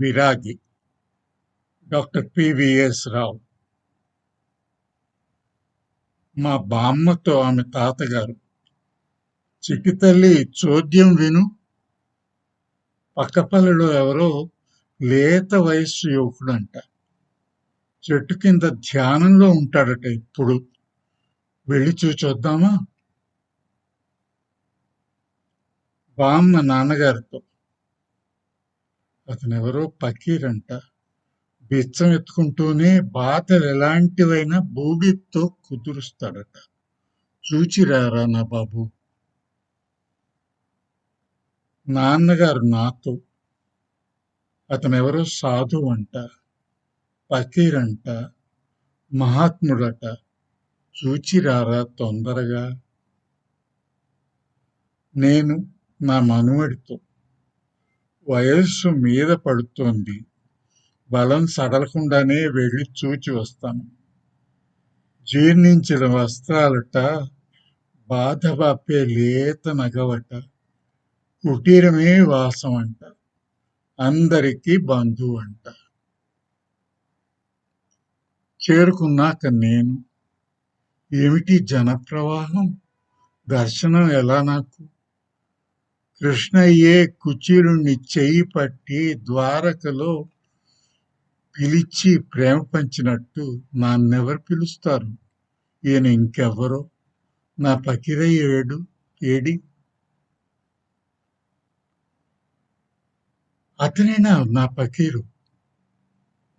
విరాగి. Doctor PVS రావు. మా బామ్మతో ఆమె తాతగారు. చిటితల్లి చోద్యం విను. పక్కపల్లెలో ఎవరో లేత వయస్సు యువకుడంట. చెట్టు కింద ధ్యానంలో ఉంటాడట ఇప్పుడు. వెళ్ళి చూచొద్దామా బామ్మ నాన్నగారితో. అతనెవరో పకీరంట. బిచ్చం ఎత్తుకుంటూనే బాధలు ఎలాంటివైనా బూడితో కుదురుస్తాడట. చూచిరారా నా బాబు? నాన్నగారు నాతో. అతనెవరో సాధువు అంట పకీరంట మహాత్ముడట. చూచిరారా తొందరగా? నేను నా మనువడితో. వయస్సు మీద పడుతోంది. బలం సడలకుండానే వెళ్ళి చూచి వస్తాను. జీర్ణించిన వస్త్రాలట బాధ బాపే లేత నగవట కుటీరమే వాసం అంట అందరికీ బంధువు అంట చేరుకున్నాక నేను ఏమిటి జనప్రవాహం? దర్శనం ఎలా నాకు? కృష్ణయ్యే కుచీలుణ్ణి చెయ్యి పట్టి ద్వారకలో పిలిచి ప్రేమ పంచినట్టు నాన్నెవరు పిలుస్తారు? ఈయన ఇంకెవరో నా పకిరయ్యేడు ఏడి అతనేనా నా పకీరు?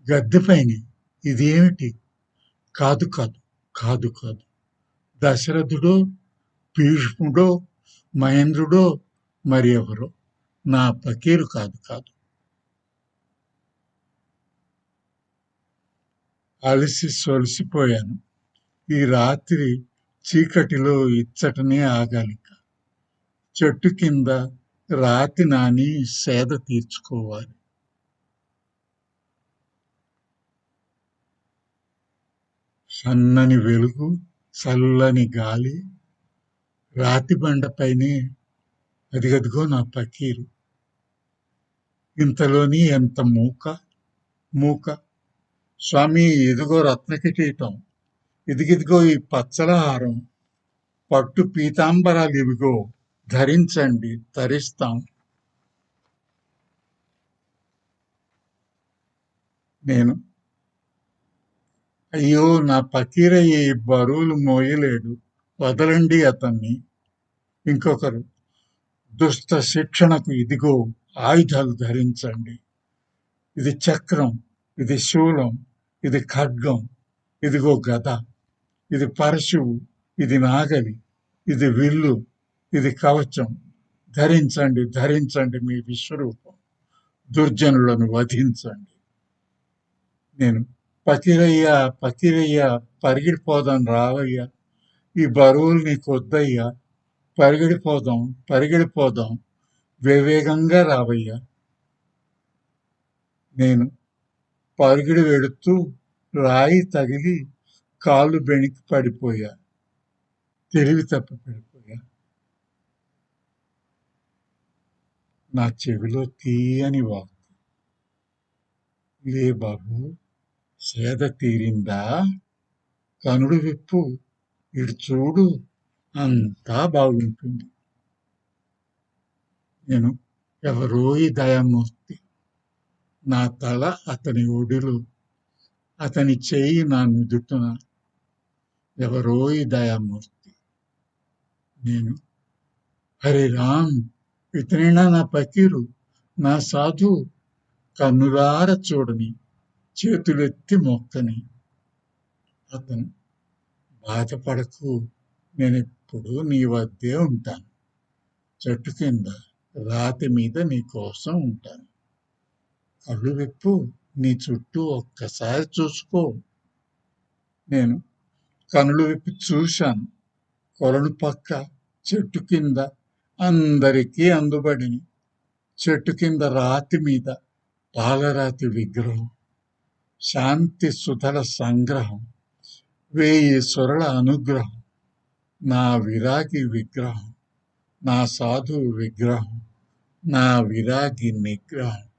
గద్దెపైని ఇదేమిటి? కాదు కాదు కాదు కాదు. దశరథుడో భీష్ముడో మహేంద్రుడో మరి ఎవరు? నా పకీరు కాదు కాదు. అలసి సొలిసిపోయాను. ఈ రాత్రి చీకటిలో ఇచ్చటనే ఆగాలిక చెట్టు కింద రాతి నాని సేద తీర్చుకోవాలి. సన్నని వెలుగు చల్లని గాలి రాతి బండపైనే అదిగదిగో నా పకీరు. ఇంతలోని ఎంత మూక? మూక. స్వామి ఇదిగో రత్న కిరీటం ఇదిగిదిగో ఈ పచ్చల హారం పట్టు పీతాంబరాలు ఇవిగో. ధరించండి ధరిస్తాం. నేను. అయ్యో నా పకీరయ్యే ఈ బరువులు మోయలేడు. వదలండి అతన్ని. ఇంకొకరు. దుష్ట శిక్షణకు ఇదిగో ఆయుధాలు ధరించండి. ఇది చక్రం ఇది శూలం ఇది ఖడ్గం ఇదిగో గద ఇది పరశువు ఇది నాగలి ఇది విల్లు ఇది కవచం. ధరించండి ధరించండి మీ విశ్వరూపం. దుర్జనులను వధించండి. నేను పకిరయ్య పకిరయ్య పరిగిడిపోదాం రావయ్యా. ఈ బరువులు నీకు వద్దయ్యా పరిగెడిపోదాం పరిగెడిపోదాం. వివేగంగా రావయ్యా. నేను పరుగుడు వెడుతూ రాయి తగిలి కాళ్ళు బెణికి పడిపోయా. తెలివి తప్పి పడిపోయా. నా చెవిలో తీయని వాక్ లే బాబు సేద తీరిందా? కనుడు విప్పు ఇటు చూడు. అంతా బాగుంటుంది. నేను ఎవరో ఈ దయామూర్తి. నా తల అతని ఒడిలో అతని చేయి నా నుదుటున. ఎవరో ఈ దయామూర్తి. నేను హరి రామ్ ఇతనైనా నా పకీరు నా సాధు కన్నులార చూడని చేతులెత్తి మొక్కని. అతను బాధపడకు నేను ఎప్పుడు నీ వద్దే ఉంటాను. చెట్టు కింద రాతి మీద నీ కోసం ఉంటాను. కళ్ళు విప్పు నీ చుట్టూ ఒక్కసారి చూసుకో. నేను కనులు విప్పి చూశాను. కొలను పక్క చెట్టు కింద అందరికీ అందుబడిని. చెట్టు కింద రాతి మీద పాలరాతి విగ్రహం. శాంతి సుధల సంగ్రహం. వేయి సురల అనుగ్రహం. నా విరాగి విగ్రహం నా సాధు విగ్రహం నా విరాగి నిగ్రహం.